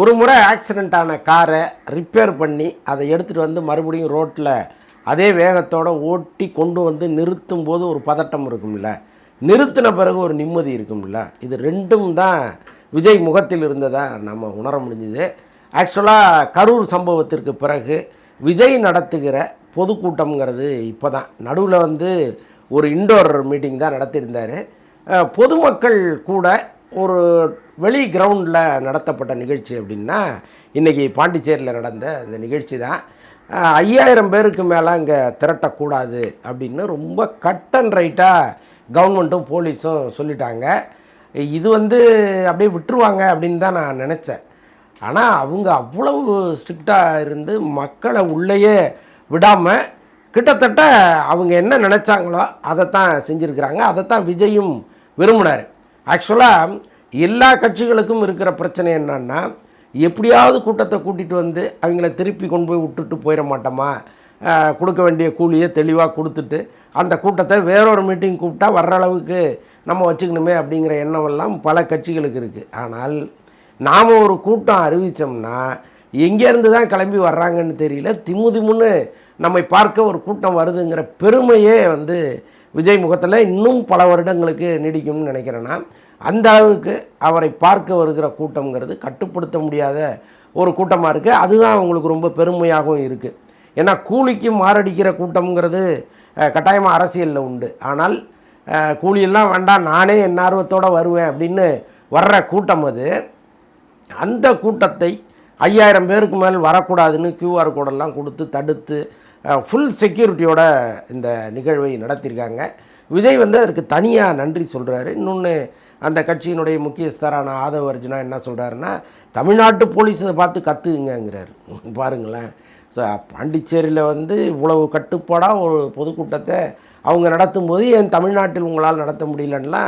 ஒரு முறை ஆக்சிடெண்ட் ஆன காரை ரிப்பேர் பண்ணி அதை எடுத்துகிட்டு வந்து மறுபடியும் ரோட்டில் அதே வேகத்தோடு ஓட்டி கொண்டு வந்து நிறுத்தும் போது ஒரு பதட்டம் இருக்கும்ல. நிறுத்தின பிறகு ஒரு நிம்மதி இருக்கும்ல. இது ரெண்டும் தான் விஜய் முகத்தில் இருந்ததை நம்ம உணர முடிஞ்சுது. ஆக்சுவலாக கரூர் சம்பவத்திற்கு பிறகு விஜய் நடத்துகிற பொதுக்கூட்டம்ங்கிறது இப்போ தான் நடுவில் வந்து ஒரு இண்டோர் மீட்டிங் தான் நடத்தியிருந்தார். பொதுமக்கள் கூட ஒரு வெளி கிரவுண்டில் நடத்தப்பட்ட நிகழ்ச்சி அப்படின்னா இன்றைக்கி பாண்டிச்சேரியில் நடந்த இந்த நிகழ்ச்சி தான். ஐயாயிரம் பேருக்கு மேலே அங்கே திரட்டக்கூடாது அப்படின்னு ரொம்ப கட் அண்ட் ரைட்டாக கவர்மெண்ட்டும் போலீஸும் சொல்லிட்டாங்க. இது வந்து அப்படியே விட்டுருவாங்க அப்படின்னு தான் நான் நினச்சேன். ஆனால் அவங்க அவ்வளவு ஸ்ட்ரிக்டாக இருந்து மக்களை உள்ளேயே விடாமல் கிட்டத்தட்ட அவங்க என்ன நினச்சாங்களோ அதைத்தான் செஞ்சுருக்கிறாங்க. அதைத்தான் விஜயும் விரும்பினார். ஆக்சுவலாக எல்லா கட்சிகளுக்கும் இருக்கிற பிரச்சனை என்னன்னா எப்படியாவது கூட்டத்தை கூட்டிகிட்டு வந்து அவங்கள திருப்பி கொண்டு போய் விட்டுட்டு போயிட மாட்டோமா? கொடுக்க வேண்டிய கூலியை தெளிவாக கொடுத்துட்டு அந்த கூட்டத்தை வேறொரு மீட்டிங் கூப்பிட்டா வர்ற அளவுக்கு நம்ம வச்சுக்கணுமே அப்படிங்கிற எண்ணமெல்லாம் பல கட்சிகளுக்கு இருக்குது ஆனால் நாம் ஒரு கூட்டம் அறிவித்தோம்னா எங்கேருந்து தான் கிளம்பி வர்றாங்கன்னு தெரியல. திமு திமுன்னு நம்மை பார்க்க ஒரு கூட்டம் வருதுங்கிற பெருமையே வந்து விஜய் முகத்தில் இன்னும் பல வருடங்களுக்கு நீடிக்கும்னு நினைக்கிறேன்னா அந்த அளவுக்கு அவரை பார்க்க வருகிற கூட்டம்ங்கிறது கட்டுப்படுத்த முடியாத ஒரு கூட்டமாக இருக்குது அதுதான் அவங்களுக்கு ரொம்ப பெருமையாகவும் இருக்குது ஏன்னா கூலிக்கு மாரடிக்கிற கூட்டம்ங்கிறது கட்டாயமாக அரசியலில் உண்டு. ஆனால் கூலியெல்லாம் வேண்டாம் நானே என் ஆர்வத்தோடு வருவேன் அப்படின்னு வர்ற கூட்டம் அது. அந்த கூட்டத்தை ஐயாயிரம் பேருக்கு மேல் வரக்கூடாதுன்னு கியூஆர் கோடெல்லாம் கொடுத்து தடுத்து ஃபுல் செக்யூரிட்டியோட இந்த நிகழ்வை நடத்தியிருக்காங்க. விஜய் வந்து அதற்கு தனியாக நன்றி சொல்கிறாரு இன்னொன்று அந்த கட்சியினுடைய முக்கியஸ்தரான ஆதவ அர்ஜுனா என்ன சொல்கிறாருன்னா தமிழ்நாட்டு போலீஸ் இதை பார்த்து கற்றுக்குங்கிறாரு பாருங்களேன். ஸோ பாண்டிச்சேரியில் வந்து இவ்வளவு கட்டுப்பாடாக ஒரு பொதுக்கூட்டத்தை அவங்க நடத்தும் போது என் தமிழ்நாட்டில் உங்களால் நடத்த முடியலன்னா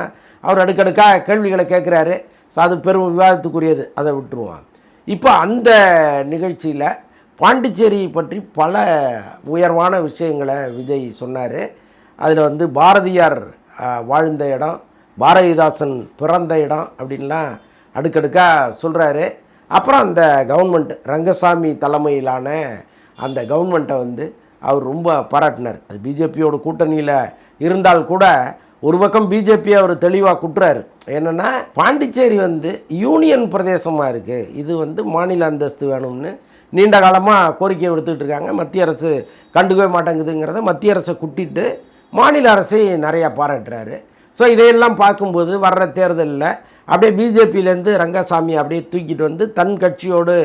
அவர் அடுக்கடுக்காக கேள்விகளை கேட்குறாரு. ஸோ அது பெரும் விவாதத்துக்குரியது. அதை விட்டுருவான் இப்போ அந்த நிகழ்ச்சியில் பாண்டிச்சேரி பற்றி பல உயர்வான விஷயங்களை விஜய் சொன்னார். அதில் வந்து பாரதியார் வாழ்ந்த இடம் பாரதிதாசன் பிறந்த இடம் அப்படின்லாம் அடுக்கடுக்காக சொல்கிறாரு அப்புறம் அந்த கவர்மெண்ட் ரங்கசாமி தலைமையிலான அந்த கவர்மெண்ட்டை வந்து அவர் ரொம்ப பாராட்டினார். அது பிஜேபியோட கூட்டணியில் இருந்தால் கூட ஒரு பக்கம் பிஜேபி அவர் தெளிவாக குட்டுறாரு என்னென்னா பாண்டிச்சேரி வந்து யூனியன் பிரதேசமாக இருக்குது இது வந்து மாநில அந்தஸ்து வேணும்னு நீண்ட காலமாக கோரிக்கை விடுத்துட்டு இருக்காங்க. மத்திய அரசு கண்டுக்கவே மாட்டேங்குதுங்கிறத மத்திய அரசை குட்டிட்டு மாநில அரசை நிறையா பாராட்டுறாரு. ஸோ இதையெல்லாம் பார்க்கும்போது வர்ற தேர்தலில் அப்படியே பிஜேபியிலேருந்து ரங்கசாமி அப்படியே தூக்கிட்டு வந்து தன் கட்சியோடு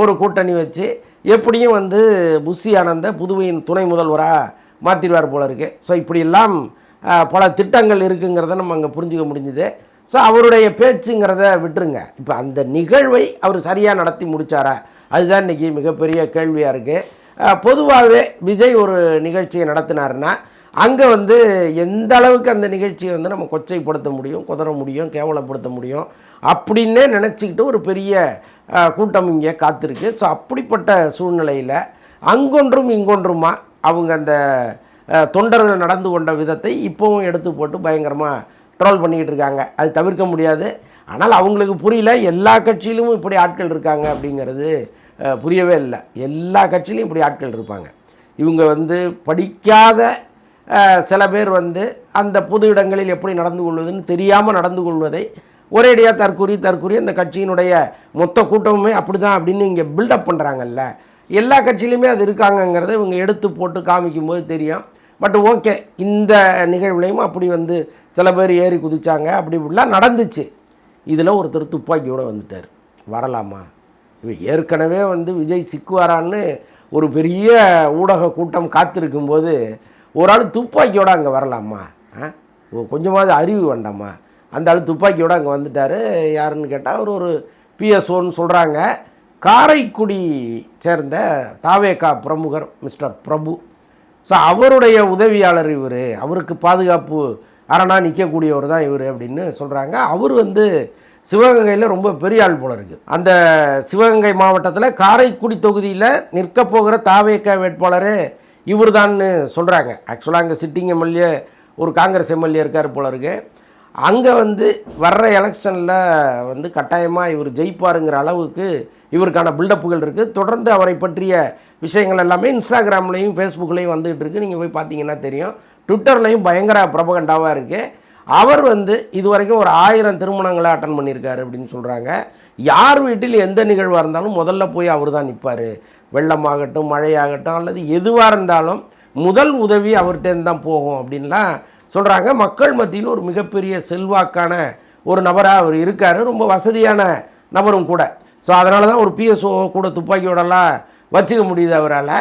ஒரு கூட்டணி வச்சு எப்படியும் வந்து புஷி ஆனந்த புதுவையின் துணை முதல்வராக மாற்றிடுவார் போல இருக்குது ஸோ இப்படியெல்லாம் பல திட்டங்கள் இருக்குங்கிறத நம்ம அங்கே புரிஞ்சுக்க முடிஞ்சுது. ஸோ அவருடைய பேச்சுங்கிறத விட்டுருங்க. இப்போ அந்த நிகழ்வை அவர் சரியாக நடத்தி முடிச்சாரா? அதுதான் இன்றைக்கி மிகப்பெரிய கேள்வியாக இருக்குது பொதுவாகவே விஜய் ஒரு நிகழ்ச்சியை நடத்தினாருன்னா அங்கே வந்து எந்த அளவுக்கு அந்த நிகழ்ச்சியை வந்து நம்ம கொச்சைப்படுத்த முடியும் குதற முடியும் கேவலப்படுத்த முடியும் அப்படின்னே நினச்சிக்கிட்டு ஒரு பெரிய கூட்டம் இங்கே காத்திருக்கு. ஸோ அப்படிப்பட்ட சூழ்நிலையில் அங்கொன்றும் இங்கொன்றுமா அவங்க அந்த தொண்டர்கள் நடந்து கொண்ட விதத்தை இப்போவும் எடுத்து போட்டு பயங்கரமாக ட்ரோல் பண்ணிக்கிட்டு இருக்காங்க. அது தவிர்க்க முடியாது. ஆனால் அவங்களுக்கு புரியல எல்லா கட்சியிலும் இப்படி ஆட்கள் இருக்காங்க அப்படிங்கிறது புரியவே இல்லை. எல்லா கட்சியிலையும் இப்படி ஆட்கள் இருப்பாங்க. இவங்க வந்து படிக்காத சில பேர் வந்து அந்த பொது இடங்களில் எப்படி நடந்து கொள்வதுன்னு தெரியாமல் நடந்து கொள்வதை ஒரேடியாக தற்கூறி தற்கூறி அந்த கட்சியினுடைய மொத்த கூட்டமுமே அப்படி தான் அப்படின்னு இங்கே பில்டப் பண்ணுறாங்கல்ல எல்லா கட்சியிலையுமே அது இருக்காங்கங்கிறத இவங்க எடுத்து போட்டு காமிக்கும்போது தெரியும். பட் ஓகே இந்த நிகழ்வுலையும் அப்படி வந்து சில பேர் ஏறி குதித்தாங்க அப்படி இப்படிலாம் நடந்துச்சு. இதில் ஒருத்தர் துப்பாக்கியோடு வந்துட்டார். வரலாமா? இவன் ஏற்கனவே வந்து விஜய் சிக்குவாரான்னு ஒரு பெரிய ஊடக கூட்டம் காத்திருக்கும்போது ஒரு ஆள் துப்பாக்கியோடு அங்கே வரலாமா? ஓ, கொஞ்சமாவது அறிவு வேண்டாமா? அந்த ஆள் துப்பாக்கியோடு அங்கே வந்துட்டார். யாருன்னு கேட்டால் அவர் ஒரு பிஎஸ்ஓன்னு சொல்கிறாங்க காரைக்குடி சேர்ந்த தாவேகா பிரமுகர் மிஸ்டர் பிரபு. ஸோ அவருடைய உதவியாளர் இவர். அவருக்கு பாதுகாப்பு அரணாக நிற்கக்கூடியவர் தான் இவர் அப்படின்னு சொல்கிறாங்க அவர் வந்து சிவகங்கையில் ரொம்ப பெரிய ஆள் போல இருக்குது அந்த சிவகங்கை மாவட்டத்தில் காரைக்குடி தொகுதியில் நிற்க போகிற தாவேக்கா வேட்பாளரே இவர் தான்னு சொல்கிறாங்க ஆக்சுவலாக அங்கே சிட்டிங் எம்எல்ஏ ஒரு காங்கிரஸ் எம்எல்ஏ இருக்கார் போல இருக்கு. அங்கே வந்து வர்ற எலெக்ஷனில் வந்து கட்டாயமாக இவர் ஜெயிப்பாருங்கிற அளவுக்கு இவருக்கான பில்டப்புகள் இருக்குது தொடர்ந்து அவரை பற்றிய விஷயங்கள் எல்லாமே இன்ஸ்டாகிராம்லேயும் ஃபேஸ்புக்லேயும் வந்துகிட்டு இருக்குது நீங்கள் போய் பார்த்தீங்கன்னா தெரியும். ட்விட்டர்லேயும் பயங்கர பிரபகண்டாவாக இருக்குது அவர் வந்து இதுவரைக்கும் ஒரு ஆயிரம் திருமணங்களை அட்டன் பண்ணியிருக்காரு அப்படின்னு சொல்கிறாங்க யார் வீட்டில் எந்த நிகழ்வாக இருந்தாலும் முதல்ல போய் அவர் தான் நிற்பார் வெள்ளமாகட்டும் மழையாகட்டும் அல்லது எதுவாக இருந்தாலும் முதல் உதவி அவர்கிட்ட தான் போகும் அப்படின்லாம் சொல்கிறாங்க மக்கள் மத்தியில் ஒரு மிகப்பெரிய செல்வாக்கான ஒரு நபராக அவர் இருக்கார். ரொம்ப வசதியான நபரும் கூட. ஸோ அதனால தான் ஒரு பிஎஸ்ஓ கூட துப்பாக்கியோடலாம் வச்சுக்க முடியுது அவரால்.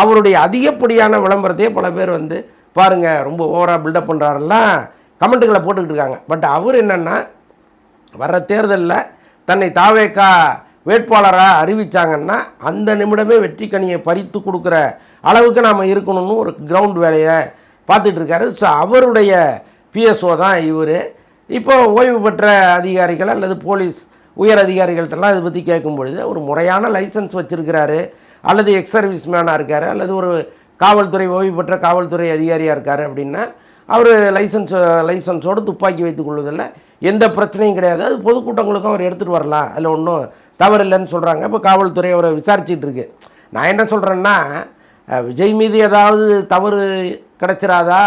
அவருடைய அதிகப்படியான விளம்பரத்தையே பல பேர் வந்து பாருங்கள் ரொம்ப ஓவராக பில்டப் பண்ணுறாருலாம் கமெண்ட்டுகளை போட்டுக்கிட்டு இருக்காங்க. பட் அவர் என்னென்னா வர்ற தேர்தலில் தன்னை தாவேக்கா வேட்பாளராக அறிவித்தாங்கன்னா அந்த நிமிடமே வெற்றி கனியை பறித்து கொடுக்குற அளவுக்கு நாம் இருக்கணும்னு ஒரு கிரவுண்ட் வேலையை பார்த்துட்ருக்காரு ஸோ அவருடைய பிஎஸ்ஓ தான் இவர். இப்போ ஓய்வு பெற்ற அதிகாரிகள் அல்லது போலீஸ் உயர் அதிகாரிகள்ட்டெல்லாம் இதை பற்றி கேட்கும் பொழுது ஒரு முறையான லைசன்ஸ் வச்சுருக்கிறாரு. அல்லது எக்ஸ் சர்வீஸ் மேனாக இருக்கார். அல்லது ஒரு காவல்துறை ஓய்வு பெற்ற காவல்துறை அதிகாரியாக இருக்கார் அப்படின்னா அவர் லைசன்ஸ் லைசன்ஸோடு துப்பாக்கி வைத்துக் கொள்வதில் எந்த பிரச்சனையும் கிடையாது. அது பொதுக்கூட்டங்களுக்கும் அவர் எடுத்துகிட்டு வரலாம். அதில் ஒன்றும் தவறு இல்லைன்னு சொல்கிறாங்க இப்போ காவல்துறை அவரை விசாரிச்சிட்டு இருக்கு. நான் என்ன சொல்கிறேன்னா விஜய் மீது ஏதாவது தவறு கிடைச்சிராதா?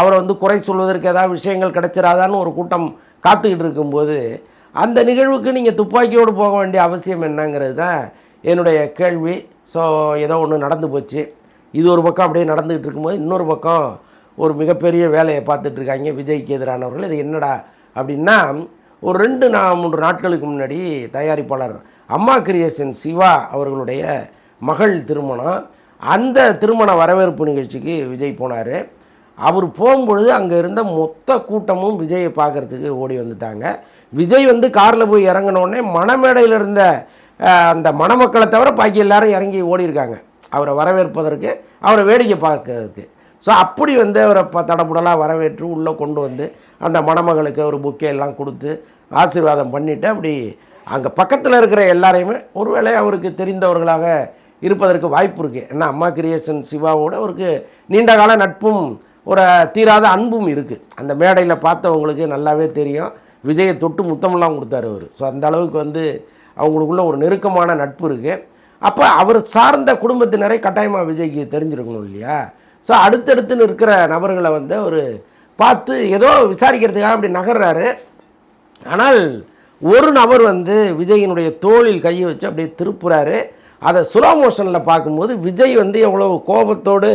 அவரை வந்து குறை சொல்வதற்கு ஏதாவது விஷயங்கள் கிடைச்சிராதான்னு ஒரு கூட்டம் காத்துக்கிட்டு இருக்கும்போது அந்த நிகழ்வுக்கு நீங்கள் துப்பாக்கியோடு போக வேண்டிய அவசியம் என்னங்கிறது தான் என்னுடைய கேள்வி. ஸோ ஏதோ ஒன்று நடந்து போச்சு. இது ஒரு பக்கம் அப்படியே நடந்துக்கிட்டு இருக்கும்போது இன்னொரு பக்கம் ஒரு மிகப்பெரிய வேலையை பார்த்துட்ருக்காங்க விஜய்க்கு எதிரானவர்கள். இது என்னடா அப்படின்னா ஒரு ரெண்டு நா மூன்று நாட்களுக்கு முன்னாடி தயாரிப்பாளர் அம்மா கிரியேஷன் சிவா அவர்களுடைய மகள் திருமணம். அந்த திருமண வரவேற்பு நிகழ்ச்சிக்கு விஜய் போனார். அவர் போகும்பொழுது அங்கே இருந்த மொத்த கூட்டமும் விஜயை பார்க்கறதுக்கு ஓடி வந்துட்டாங்க. விஜய் வந்து காரில் போய் இறங்கினோடனே மணமேடையில் இருந்த அந்த மணமக்களை தவிர பாக்கி எல்லாரும் இறங்கி ஓடி இருக்காங்க அவரை வரவேற்பதற்கு அவரை வேடிக்கை பார்க்கறதுக்கு. ஸோ அப்படி வந்து அவரை ப தடபுடலாக வரவேற்று உள்ளே கொண்டு வந்து அந்த மணமகளுக்கு ஒரு புக்கே எல்லாம் கொடுத்து ஆசீர்வாதம் பண்ணிவிட்டு அப்படி அங்கே பக்கத்தில் இருக்கிற எல்லாரையுமே ஒருவேளை அவருக்கு தெரிந்தவர்களாக இருப்பதற்கு வாய்ப்பு இருக்குது ஏன்னா அம்மா கிரியேஷன் சிவாவோட அவருக்கு நீண்ட கால நட்பும் ஒரு தீராத அன்பும் இருக்குது அந்த மேடையில் பார்த்தவங்களுக்கு நல்லாவே தெரியும். விஜயை தொட்டு முத்தமெல்லாம் கொடுத்தாரு அவர். ஸோ அந்த அளவுக்கு வந்து அவங்களுக்குள்ள ஒரு நெருக்கமான நட்பு இருக்குது அப்போ அவர் சார்ந்த குடும்பத்தினரை கட்டாயமாக விஜய்க்கு தெரிஞ்சிருக்கணும் இல்லையா? ஸோ அடுத்தடுத்து இருக்கிற நபர்களை வந்து அவர் பார்த்து ஏதோ விசாரிக்கிறதுக்காக அப்படி நகர்றாரு. ஆனால் ஒரு நபர் வந்து விஜயினுடைய தோளில் கையை வச்சு அப்படியே திருப்புறாரு. அதை ஸ்லோ மோஷனில் பார்க்கும்போது விஜய் வந்து எவ்வளோ கோபத்தோடு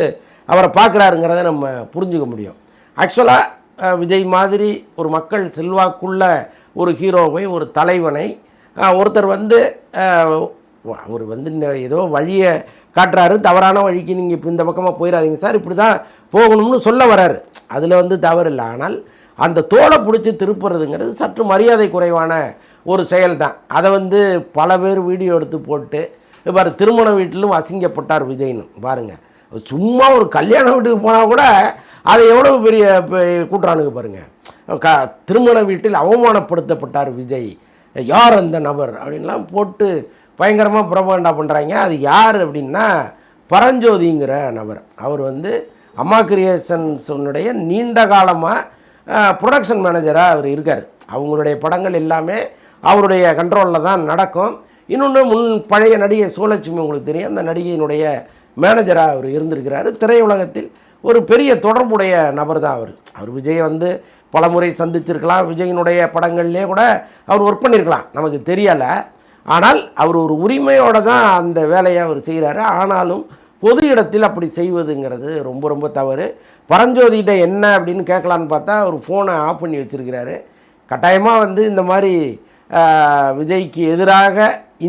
அவரை பார்க்குறாருங்கிறத நம்ம புரிஞ்சுக்க முடியும். ஆக்சுவலாக விஜய் மாதிரி ஒரு மக்கள் செல்வாக்குள்ள ஒரு ஹீரோவை ஒரு தலைவனை ஒருத்தர் வந்து அவர் வந்து ஏதோ வழியை காட்டுறாரு. தவறான வழிக்கு நீங்கள் இப்போ இந்த பக்கமாக போயிடாதீங்க சார். இப்படி தான் போகணும்னு சொல்ல வராரு அதில் வந்து தவறு இல்லை. ஆனால் அந்த தோலை பிடிச்சி திருப்புறதுங்கிறது சற்று மரியாதை குறைவான ஒரு செயல் தான் அதை வந்து பல பேர் வீடியோ எடுத்து போட்டு பாரு திருமண வீட்டிலும் அசிங்கப்பட்டார் விஜய்னு. பாருங்கள் சும்மா ஒரு கல்யாண வீட்டுக்கு போனால் கூட அதை எவ்வளோ பெரிய பெ- கூட்டுறானுங்க பாருங்கள் க திருமண வீட்டில் அவமானப்படுத்தப்பட்டார் விஜய். யார் அந்த நபர்? அப்படின்லாம் போட்டு பயங்கரமாக பிரபகண்டா பண்ணுறாங்க அது யார் அப்படின்னா பரஞ்சோதிங்கிற நபர். அவர் வந்து அம்மா கிரியேஷன்ஸுடைய நீண்ட காலமாக ப்ரொடக்ஷன் மேனேஜராக அவர் இருக்கார். அவங்களுடைய படங்கள் எல்லாமே அவருடைய கண்ட்ரோலில் தான் நடக்கும். இன்னொன்று முன் பழைய நடிகை சோலட்சுமி உங்களுக்கு தெரியும். அந்த நடிகையினுடைய மேனேஜராக அவர் இருந்திருக்கிறாரு. திரையுலகத்தில் ஒரு பெரிய தொடர்புடைய நபர் தான் அவர். அவர் விஜயை வந்து பலமுறை சந்திச்சிருக்கலாம். விஜயினுடைய படங்கள்லேயே கூட அவர் ஒர்க் பண்ணியிருக்கலாம் நமக்கு தெரியலை. ஆனால் அவர் ஒரு உரிமையோடு தான் அந்த வேலையை அவர் செய்கிறாரு ஆனாலும் பொது இடத்தில் அப்படி செய்வதுங்கிறது ரொம்ப ரொம்ப தவறு. பரஞ்சோதிகிட்ட என்ன அப்படின்னு கேட்கலான்னு பார்த்தா அவர் ஃபோனை ஆஃப் பண்ணி வச்சிருக்கிறாரு. கட்டாயமாக வந்து இந்த மாதிரி விஜய்க்கு எதிராக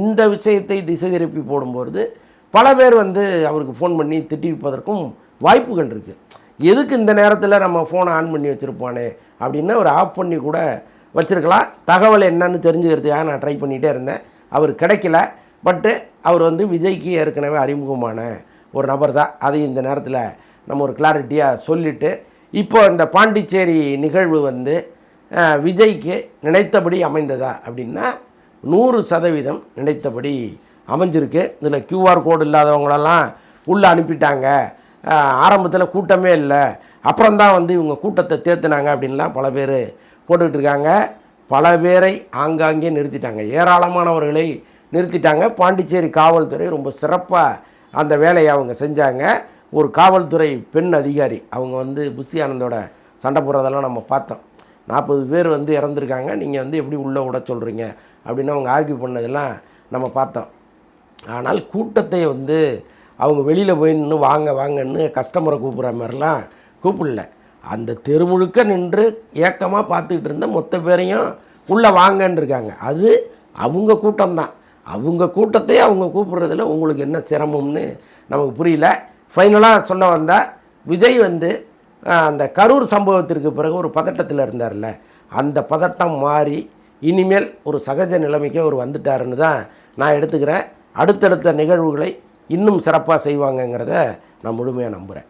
இந்த விஷயத்தை திசை திருப்பி போடும்போது பல பேர் வந்து அவருக்கு ஃபோன் பண்ணி திட்டிருப்பதற்கும் வாய்ப்புகள் இருக்குது எதுக்கு இந்த நேரத்தில் நம்ம ஃபோனை ஆன் பண்ணி வச்சுருப்பானே அப்படின்னு ஒரு ஆஃப் பண்ணி கூட வச்சுருக்கலாம். தகவல் என்னன்னு தெரிஞ்சுக்கிறதுக்காக நான் ட்ரை பண்ணிகிட்டே இருந்தேன். அவர் கிடைக்கல பட்டு அவர் வந்து விஜய்க்கு ஏற்கனவே அறிமுகமான ஒரு நபர் தான் அதையும் இந்த நேரத்தில் நம்ம ஒரு கிளாரிட்டியாக சொல்லிவிட்டு இப்போ இந்த பாண்டிச்சேரி நிகழ்வு வந்து விஜய்க்கு நினைத்தபடி அமைந்ததா அப்படின்னா நூறு சதவீதம் நினைத்தபடி அமைஞ்சிருக்கு. இதில் கியூஆர் கோடு இல்லாதவங்களெல்லாம் உள்ளே அனுப்பிட்டாங்க. ஆரம்பத்தில் கூட்டமே இல்லை. அப்புறம்தான் வந்து இவங்க கூட்டத்தை தேத்துனாங்க அப்படின்லாம் பல பேர் போட்டுக்கிட்டு இருக்காங்க. பல பேரை ஆங்காங்கே நிறுத்திட்டாங்க. ஏராளமானவர்களை நிறுத்திட்டாங்க. பாண்டிச்சேரி காவல்துறை ரொம்ப சிறப்பாக அந்த வேலையை அவங்க செஞ்சாங்க. ஒரு காவல்துறை பெண் அதிகாரி அவங்க வந்து புஷி ஆனந்தோட சண்டை போடுறதெல்லாம் நம்ம பார்த்தோம். நாற்பது பேர் வந்து இறந்துருக்காங்க. நீங்கள் வந்து எப்படி உள்ளே விட சொல்கிறீங்க அப்படின்னு அவங்க ஆர்கியூ பண்ணதெல்லாம் நம்ம பார்த்தோம். ஆனால் கூட்டத்தை வந்து அவங்க வெளியில் போய் நின்று வாங்க வாங்கன்னு கஸ்டமரை கூப்பிட்ற மாதிரிலாம் கூப்பிடல. அந்த தெரு முழுக்க நின்று ஏக்கமாக பார்த்துக்கிட்டு இருந்த மொத்த பேரையும் உள்ளே வாங்கன்னு இருக்காங்க. அது அவங்க கூட்டம்தான். அவங்க கூட்டத்தையே அவங்க கூப்பிட்றதுல உங்களுக்கு என்ன சிரமம்னு நமக்கு புரியல. ஃபைனலாக சொல்ல வந்தால் விஜய் வந்து அந்த கரூர் சம்பவத்திற்கு பிறகு ஒரு பதட்டத்தில் இருந்தார்ல. அந்த பதட்டம் மாறி இனிமேல் ஒரு சகஜ நிலைமைக்கு அவர் வந்துட்டாருன்னு தான் நான் எடுத்துக்கிறேன். அடுத்தடுத்த நிகழ்வுகளை இன்னும் சிறப்பாக செய்வாங்கங்கிறத நான் முழுமையாக நம்புகிறேன்